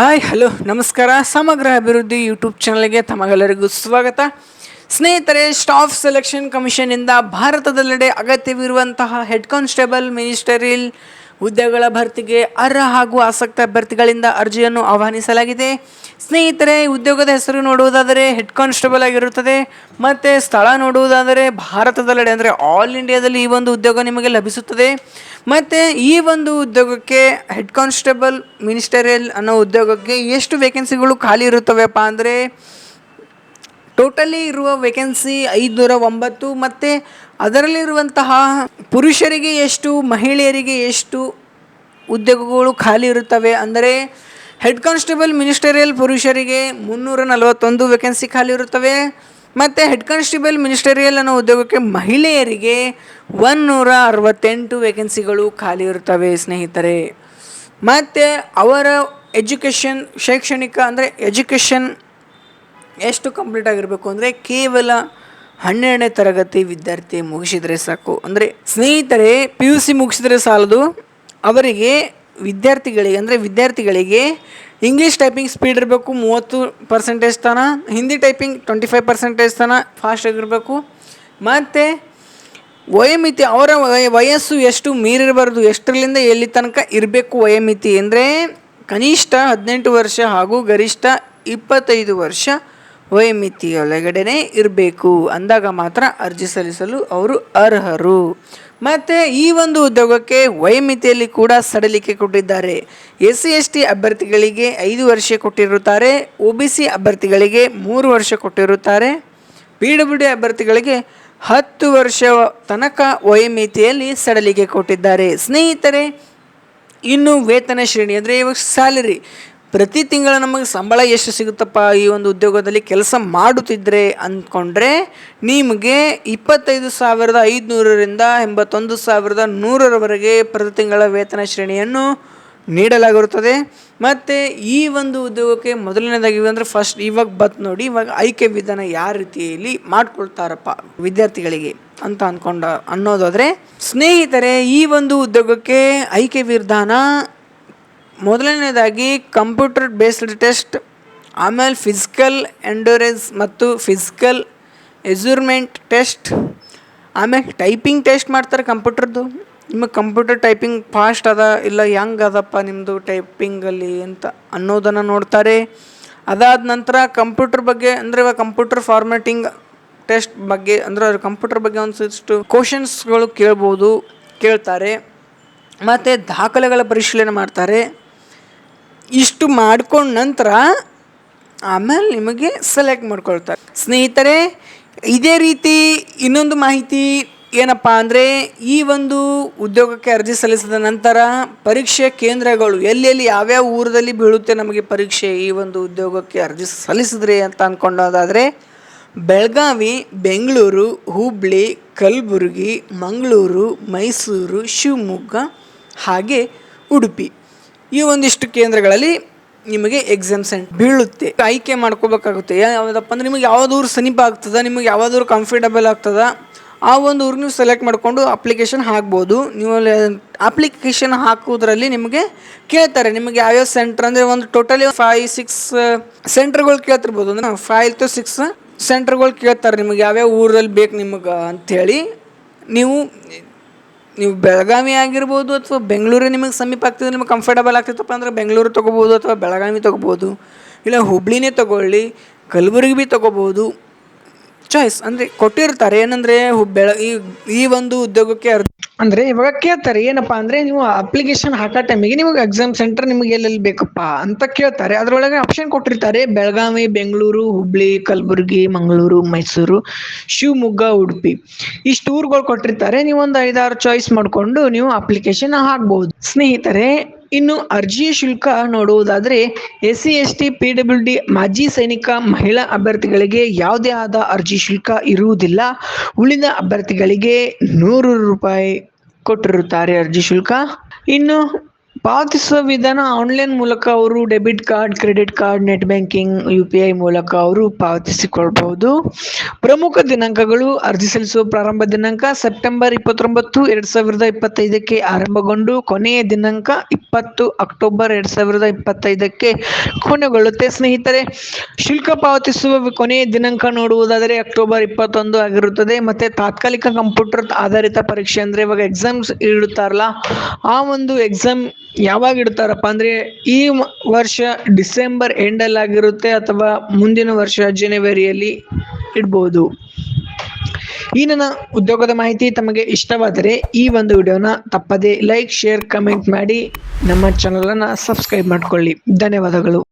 Hi, hello, ನಮಸ್ಕಾರ. ಸಮಗ್ರ ಅಭಿವೃದ್ಧಿ ಯೂಟ್ಯೂಬ್ ಚಾನಲ್ಗೆ ತಮಗೆಲ್ಲರಿಗೂ ಸ್ವಾಗತ. ಸ್ನೇಹಿತರೆ, ಸ್ಟಾಫ್ ಸೆಲೆಕ್ಷನ್ ಕಮಿಷನ್ನಿಂದ ಭಾರತದೆಲ್ಲೆಡೆ ಅಗತ್ಯವಿರುವಂತಹ ಹೆಡ್ ಕಾನ್ಸ್ಟೇಬಲ್ ಮಿನಿಸ್ಟರಿಯಲ್ ಹುದ್ದೆಗಳ ಭರ್ತಿಗೆ ಅರ್ಹ ಹಾಗೂ ಆಸಕ್ತ ಅಭ್ಯರ್ಥಿಗಳಿಂದ ಅರ್ಜಿಯನ್ನು ಆಹ್ವಾನಿಸಲಾಗಿದೆ. ಸ್ನೇಹಿತರೆ ಉದ್ಯೋಗದ ಹೆಸರು ನೋಡುವುದಾದರೆ ಹೆಡ್ ಕಾನ್ಸ್ಟೇಬಲ್ ಆಗಿರುತ್ತದೆ. ಮತ್ತು ಸ್ಥಳ ನೋಡುವುದಾದರೆ ಭಾರತದೆಲ್ಲೆಡೆ ಅಂದರೆ ಆಲ್ ಇಂಡಿಯಾದಲ್ಲಿ ಈ ಒಂದು ಉದ್ಯೋಗ ನಿಮಗೆ ಲಭಿಸುತ್ತದೆ. ಮತ್ತು ಈ ಒಂದು ಉದ್ಯೋಗಕ್ಕೆ ಹೆಡ್ ಕಾನ್ಸ್ಟೇಬಲ್ ಮಿನಿಸ್ಟರಿಯಲ್ ಅನ್ನೋ ಉದ್ಯೋಗಕ್ಕೆ ಎಷ್ಟು ವೇಕೆನ್ಸಿಗಳು ಖಾಲಿ ಇರುತ್ತವೆಪ್ಪ ಅಂದರೆ ಟೋಟಲಿ ಇರುವ ವೇಕೆನ್ಸಿ ಐದುನೂರ ಒಂಬತ್ತು ಮತ್ತು ಅದರಲ್ಲಿರುವಂತಹ ಪುರುಷರಿಗೆ ಎಷ್ಟು, ಮಹಿಳೆಯರಿಗೆ ಎಷ್ಟು ಉದ್ಯೋಗಗಳು ಖಾಲಿ ಇರುತ್ತವೆ ಅಂದರೆ ಹೆಡ್ ಕಾನ್ಸ್ಟೇಬಲ್ ಮಿನಿಸ್ಟರಿಯಲ್ ಪುರುಷರಿಗೆ ಮುನ್ನೂರ ನಲವತ್ತೊಂದು ವೇಕೆನ್ಸಿ ಖಾಲಿ ಇರುತ್ತವೆ ಮತ್ತು ಹೆಡ್ ಕಾನ್ಸ್ಟೇಬಲ್ ಮಿನಿಸ್ಟರಿಯಲ್ ಅನ್ನೋ ಉದ್ಯೋಗಕ್ಕೆ ಮಹಿಳೆಯರಿಗೆ ಒನ್ನೂರ ಅರವತ್ತೆಂಟು ವೇಕೆನ್ಸಿಗಳು ಖಾಲಿ ಇರುತ್ತವೆ ಸ್ನೇಹಿತರೆ. ಮತ್ತು ಅವರ ಎಜುಕೇಷನ್ ಶೈಕ್ಷಣಿಕ ಅಂದರೆ ಎಜುಕೇಷನ್ ಎಷ್ಟು ಕಂಪ್ಲೀಟ್ ಆಗಿರಬೇಕು ಅಂದರೆ ಕೇವಲ ಹನ್ನೆರಡನೇ ತರಗತಿ ವಿದ್ಯಾರ್ಥಿ ಮುಗಿಸಿದರೆ ಸಾಕು. ಅಂದರೆ ಸ್ನೇಹಿತರೆ ಪಿ ಯು ಸಿ ಮುಗಿಸಿದರೆ ಸಾಲದು. ಅವರಿಗೆ ವಿದ್ಯಾರ್ಥಿಗಳಿಗೆ, ಅಂದರೆ ವಿದ್ಯಾರ್ಥಿಗಳಿಗೆ ಇಂಗ್ಲೀಷ್ ಟೈಪಿಂಗ್ ಸ್ಪೀಡ್ ಇರಬೇಕು ಮೂವತ್ತು ಪರ್ಸೆಂಟೇಜ್ ತನ Hindi typing twenty five percentage ತನ ಫಾಸ್ಟ್ ಆಗಿರಬೇಕು ಮತ್ತು ವಯೋಮಿತಿ, ಅವರ ವಯ- ವಯಸ್ಸು ಎಷ್ಟು ಮೀರಿರಬಾರ್ದು, ಎಷ್ಟರಲ್ಲಿಂದ ಎಲ್ಲಿ ತನಕ ಇರಬೇಕು ವಯೋಮಿತಿ ಅಂದರೆ ಕನಿಷ್ಠ ಹದಿನೆಂಟು ವರ್ಷ ಹಾಗೂ ಗರಿಷ್ಠ ಇಪ್ಪತ್ತೈದು ವರ್ಷ ವಯೋಮಿತಿಯೊಳಗಡೆನೇ ಇರಬೇಕು. ಅಂದಾಗ ಮಾತ್ರ ಅರ್ಜಿ ಸಲ್ಲಿಸಲು ಅವರು ಅರ್ಹರು. ಮತ್ತು ಈ ಒಂದು ಉದ್ಯೋಗಕ್ಕೆ ವಯೋಮಿತಿಯಲ್ಲಿ ಕೂಡ ಸಡಲಿಕೆ ಕೊಟ್ಟಿದ್ದಾರೆ. ಎಸ್ ಸಿ ಎಸ್ ಟಿ ಅಭ್ಯರ್ಥಿಗಳಿಗೆ ಐದು ವರ್ಷ ಕೊಟ್ಟಿರುತ್ತಾರೆ. ಒ ಬಿ ಸಿ ಅಭ್ಯರ್ಥಿಗಳಿಗೆ ಮೂರು ವರ್ಷ ಕೊಟ್ಟಿರುತ್ತಾರೆ. ಪಿ ಡಬ್ಲ್ಯೂ ಡಿ ಅಭ್ಯರ್ಥಿಗಳಿಗೆ ಹತ್ತು ವರ್ಷ ತನಕ ವಯೋಮಿತಿಯಲ್ಲಿ ಸಡಲಿಕೆ ಕೊಟ್ಟಿದ್ದಾರೆ. ಸ್ನೇಹಿತರೆ, ಇನ್ನು ವೇತನ ಶ್ರೇಣಿ ಅಂದರೆ ಇವಾಗ ಸ್ಯಾಲರಿ ಪ್ರತಿ ತಿಂಗಳ ನಮಗೆ ಸಂಬಳ ಎಷ್ಟು ಸಿಗುತ್ತಪ್ಪ ಈ ಒಂದು ಉದ್ಯೋಗದಲ್ಲಿ ಕೆಲಸ ಮಾಡುತ್ತಿದ್ದರೆ ಅಂದ್ಕೊಂಡ್ರೆ ನಿಮಗೆ ಇಪ್ಪತ್ತೈದು ಸಾವಿರದ ಐದುನೂರರಿಂದ ಎಂಬತ್ತೊಂದು ಸಾವಿರದ ನೂರರವರೆಗೆ ಪ್ರತಿ ತಿಂಗಳ ವೇತನ ಶ್ರೇಣಿಯನ್ನು ನೀಡಲಾಗಿರುತ್ತದೆ. ಮತ್ತು ಈ ಒಂದು ಉದ್ಯೋಗಕ್ಕೆ ಮೊದಲನೇದಾಗಿ ಅಂದರೆ ಫಸ್ಟ್ ಇವಾಗ ಬತ್ ನೋಡಿ, ಇವಾಗ ಆಯ್ಕೆ ವಿಧಾನ ಯಾವ ರೀತಿಯಲ್ಲಿ ಮಾಡ್ಕೊಳ್ತಾರಪ್ಪ ವಿದ್ಯಾರ್ಥಿಗಳಿಗೆ ಅಂತ ಅಂದ್ಕೊಂಡ ಅನ್ನೋದಾದರೆ, ಸ್ನೇಹಿತರೆ ಈ ಒಂದು ಉದ್ಯೋಗಕ್ಕೆ ಆಯ್ಕೆ ವಿಧಾನ ಮೊದಲನೇದಾಗಿ ಕಂಪ್ಯೂಟರ್ ಬೇಸ್ಡ್ ಟೆಸ್ಟ್, ಆಮೇಲೆ ಫಿಸಿಕಲ್ ಎಂಡೋರೆನ್ಸ್ ಮತ್ತು ಫಿಸಿಕಲ್ ಎಜುರ್ಮೆಂಟ್ ಟೆಸ್ಟ್. ಆಮೇಲೆ ಟೈಪಿಂಗ್ ಟೆಸ್ಟ್ ಮಾಡ್ತಾರೆ ಕಂಪ್ಯೂಟರ್ದು. ನಿಮಗೆ ಕಂಪ್ಯೂಟರ್ ಟೈಪಿಂಗ್ ಫಾಸ್ಟ್ ಅದ, ಇಲ್ಲ ಹೆಂಗ್ ಅದಪ್ಪ ನಿಮ್ಮದು ಟೈಪಿಂಗಲ್ಲಿ ಅಂತ ಅನ್ನೋದನ್ನು ನೋಡ್ತಾರೆ. ಅದಾದ ನಂತರ ಕಂಪ್ಯೂಟರ್ ಬಗ್ಗೆ, ಅಂದರೆ ಇವಾಗ ಕಂಪ್ಯೂಟರ್ ಫಾರ್ಮ್ಯಾಟಿಂಗ್ ಟೆಸ್ಟ್ ಬಗ್ಗೆ, ಅಂದರೆ ಕಂಪ್ಯೂಟರ್ ಬಗ್ಗೆ ಒಂದಿಷ್ಟು ಕ್ವಶನ್ಸ್ಗಳು ಕೇಳ್ಬೋದು, ಕೇಳ್ತಾರೆ. ಮತ್ತು ದಾಖಲೆಗಳ ಪರಿಶೀಲನೆ ಮಾಡ್ತಾರೆ. ಇಷ್ಟು ಮಾಡ್ಕೊಂಡ ನಂತರ ಆಮೇಲೆ ನಿಮಗೆ ಸೆಲೆಕ್ಟ್ ಮಾಡ್ಕೊಳ್ತಾರೆ. ಸ್ನೇಹಿತರೆ, ಇದೇ ರೀತಿ ಇನ್ನೊಂದು ಮಾಹಿತಿ ಏನಪ್ಪ ಅಂದರೆ, ಈ ಒಂದು ಉದ್ಯೋಗಕ್ಕೆ ಅರ್ಜಿ ಸಲ್ಲಿಸಿದ ನಂತರ ಪರೀಕ್ಷೆ ಕೇಂದ್ರಗಳು ಎಲ್ಲೆಲ್ಲಿ ಯಾವ್ಯಾವ ಊರದಲ್ಲಿ ಬೀಳುತ್ತೆ ನಮಗೆ ಪರೀಕ್ಷೆ ಈ ಒಂದು ಉದ್ಯೋಗಕ್ಕೆ ಅರ್ಜಿ ಸಲ್ಲಿಸಿದ್ರಿ ಅಂತ ಅಂದ್ಕೊಂಡೋದಾದರೆ ಬೆಳಗಾವಿ, ಬೆಂಗಳೂರು, ಹುಬ್ಳಿ, ಕಲಬುರಗಿ, ಮಂಗಳೂರು, ಮೈಸೂರು, ಶಿವಮೊಗ್ಗ, ಹಾಗೆ ಉಡುಪಿ. ಈ ಒಂದಿಷ್ಟು ಕೇಂದ್ರಗಳಲ್ಲಿ ನಿಮಗೆ ಎಕ್ಸಾಮ್ ಸೆಂಟ್ ಬೀಳುತ್ತೆ. ಆಯ್ಕೆ ಮಾಡ್ಕೋಬೇಕಾಗುತ್ತೆ. ಯಾವುದಪ್ಪ ಅಂದ್ರೆ ನಿಮಗೆ ಊರು ಸಮೀಪ ಆಗ್ತದ, ನಿಮಗೆ ಯಾವ್ದು ಊರು ಕಂಫರ್ಟಬಲ್ ಆಗ್ತದ, ಆ ಒಂದು ಊರು ನೀವು ಸೆಲೆಕ್ಟ್ ಮಾಡಿಕೊಂಡು ಅಪ್ಲಿಕೇಶನ್ ಹಾಕ್ಬೋದು. ನೀವು ಅಪ್ಲಿಕೇಶನ್ ಹಾಕೋದ್ರಲ್ಲಿ ನಿಮಗೆ ಕೇಳ್ತಾರೆ. ನಿಮಗೆ ಯಾವ್ಯಾವ ಸೆಂಟ್ರ್ ಅಂದರೆ ಒಂದು ಟೋಟಲಿ ಫೈವ್ ಸಿಕ್ಸ್ ಸೆಂಟ್ರ್ಗಳು ಕೇಳ್ತಿರ್ಬೋದು. ಅಂದ್ರೆ ಫೈವ್ ಟು ಸಿಕ್ಸ್ ಸೆಂಟ್ರ್ಗಳು ಕೇಳ್ತಾರೆ. ನಿಮಗೆ ಯಾವ್ಯಾವ ಊರಲ್ಲಿ ಬೇಕು ನಿಮಗೆ ಅಂಥೇಳಿ. ನೀವು ನೀವು ಬೆಳಗಾವಿ ಆಗಿರ್ಬೋದು ಅಥವಾ ಬೆಂಗಳೂರು ನಿಮಗೆ ಸಮೀಪ ಆಗ್ತದೆ ನಿಮಗೆ ಕಂಫರ್ಟಬಲ್ ಆಗ್ತಿತ್ತಪ್ಪ ಅಂದ್ರೆ ಬೆಂಗಳೂರು ತೊಗೋಬೋದು ಅಥವಾ ಬೆಳಗಾವಿ ತೊಗೋಬೋದು. ಇಲ್ಲ ಹುಬ್ಳಿನೇ ತೊಗೊಳ್ಳಿ, ಕಲಬುರಗಿ ಭೀ ತೊಗೋಬೋದು. ಚಾಯ್ಸ್ ಅಂದರೆ ಕೊಟ್ಟಿರ್ತಾರೆ. ಏನಂದರೆ ಬೆಳ ಈ ಈ ಒಂದು ಉದ್ಯೋಗಕ್ಕೆ ಅರ್ಧ ಅಂದ್ರೆ ಇವಾಗ ಕೇಳ್ತಾರೆ, ಏನಪ್ಪಾ ಅಂದ್ರೆ ನೀವು ಅಪ್ಲಿಕೇಶನ್ ಹಾಕೋ ಟೈಮಿಗೆ ನಿಮಗೆ ಎಕ್ಸಾಮ್ ಸೆಂಟರ್ ನಿಮಗೆ ಎಲ್ಲೆಲ್ಲಿ ಬೇಕಪ್ಪ ಅಂತ ಕೇಳ್ತಾರೆ. ಅದ್ರೊಳಗೆ ಆಪ್ಷನ್ ಕೊಟ್ಟಿರ್ತಾರೆ, ಬೆಳಗಾವಿ, ಬೆಂಗಳೂರು, ಹುಬ್ಳಿ, ಕಲಬುರಗಿ, ಮಂಗಳೂರು, ಮೈಸೂರು, ಶಿವಮೊಗ್ಗ, ಉಡುಪಿ. ಇಷ್ಟು ಊರುಗಳು ಕೊಟ್ಟಿರ್ತಾರೆ ನೀವು ಒಂದು ಐದಾರು ಚಾಯ್ಸ್ ಮಾಡಿಕೊಂಡು ನೀವು ಅಪ್ಲಿಕೇಶನ್ ಹಾಕ್ಬಹುದು ಸ್ನೇಹಿತರೆ, ಇನ್ನು ಅರ್ಜಿಯ ಶುಲ್ಕ ನೋಡುವುದಾದ್ರೆ S C S T P W D, ಮಾಜಿ ಸೈನಿಕ, ಮಹಿಳಾ ಅಭ್ಯರ್ಥಿಗಳಿಗೆ ಯಾವುದೇ ಆದ ಅರ್ಜಿ ಶುಲ್ಕ ಇರುವುದಿಲ್ಲ. ಉಳಿದ ಅಭ್ಯರ್ಥಿಗಳಿಗೆ ನೂರು ರೂಪಾಯಿ ಕೊಟ್ಟಿರುತ್ತಾರೆ ಅರ್ಜಿ ಶುಲ್ಕ. ಇನ್ನು ಪಾವತಿಸುವ ವಿಧಾನ ಆನ್ಲೈನ್ ಮೂಲಕ ಅವರು debit card credit card net banking U P I ಮೂಲಕ ಅವರು ಪಾವತಿಸಿಕೊಳ್ಳಬಹುದು ಪ್ರಮುಖ ದಿನಾಂಕಗಳು ಅರ್ಜಿ ಸಲ್ಲಿಸುವ ಪ್ರಾರಂಭ ದಿನಾಂಕ ಸೆಪ್ಟೆಂಬರ್ ಇಪ್ಪತ್ತೊಂಬತ್ತು, ಎರಡ್ ಸಾವಿರದ ಇಪ್ಪತ್ತೈದಕ್ಕೆ ಆರಂಭಗೊಂಡು ಕೊನೆಯ ದಿನಾಂಕ ಇಪ್ಪತ್ತು ಅಕ್ಟೋಬರ್, ಎರಡ್ ಸಾವಿರದ ಇಪ್ಪತ್ತೈದಕ್ಕೆ ಕೊನೆಗೊಳ್ಳುತ್ತೆ. ಸ್ನೇಹಿತರೆ, ಶುಲ್ಕ ಪಾವತಿಸುವ ಕೊನೆಯ ದಿನಾಂಕ ನೋಡುವುದಾದರೆ ಅಕ್ಟೋಬರ್ ಇಪ್ಪತ್ತೊಂದು ಆಗಿರುತ್ತದೆ. ಮತ್ತೆ ತಾತ್ಕಾಲಿಕ ಕಂಪ್ಯೂಟರ್ ಆಧಾರಿತ ಪರೀಕ್ಷೆ ಅಂದ್ರೆ ಇವಾಗ ಎಕ್ಸಾಮ್ಸ್ ಇಡುತ್ತಾರಲ್ಲ ಆ ಒಂದು ಎಕ್ಸಾಮ್ ಯಾವಾಗ ಇಡ್ತಾರಪ್ಪ ಅಂದ್ರೆ ಈ ವರ್ಷ ಡಿಸೆಂಬರ್ ಎಂಡಲ್ಲಿ ಆಗಿರುತ್ತೆ ಅಥವಾ ಮುಂದಿನ ವರ್ಷ ಜನವರಿಯಲ್ಲಿ ಇಡ್ಬೋದು. ಈ ನನ್ನ ಉದ್ಯೋಗದ ಮಾಹಿತಿ ತಮಗೆ ಇಷ್ಟವಾದರೆ ಈ ಒಂದು ವಿಡಿಯೋನ ತಪ್ಪದೇ ಲೈಕ್, ಶೇರ್, ಕಮೆಂಟ್ ಮಾಡಿ ನಮ್ಮ ಚಾನಲನ್ನು ಸಬ್ಸ್ಕ್ರೈಬ್ ಮಾಡಿಕೊಳ್ಳಿ. ಧನ್ಯವಾದಗಳು.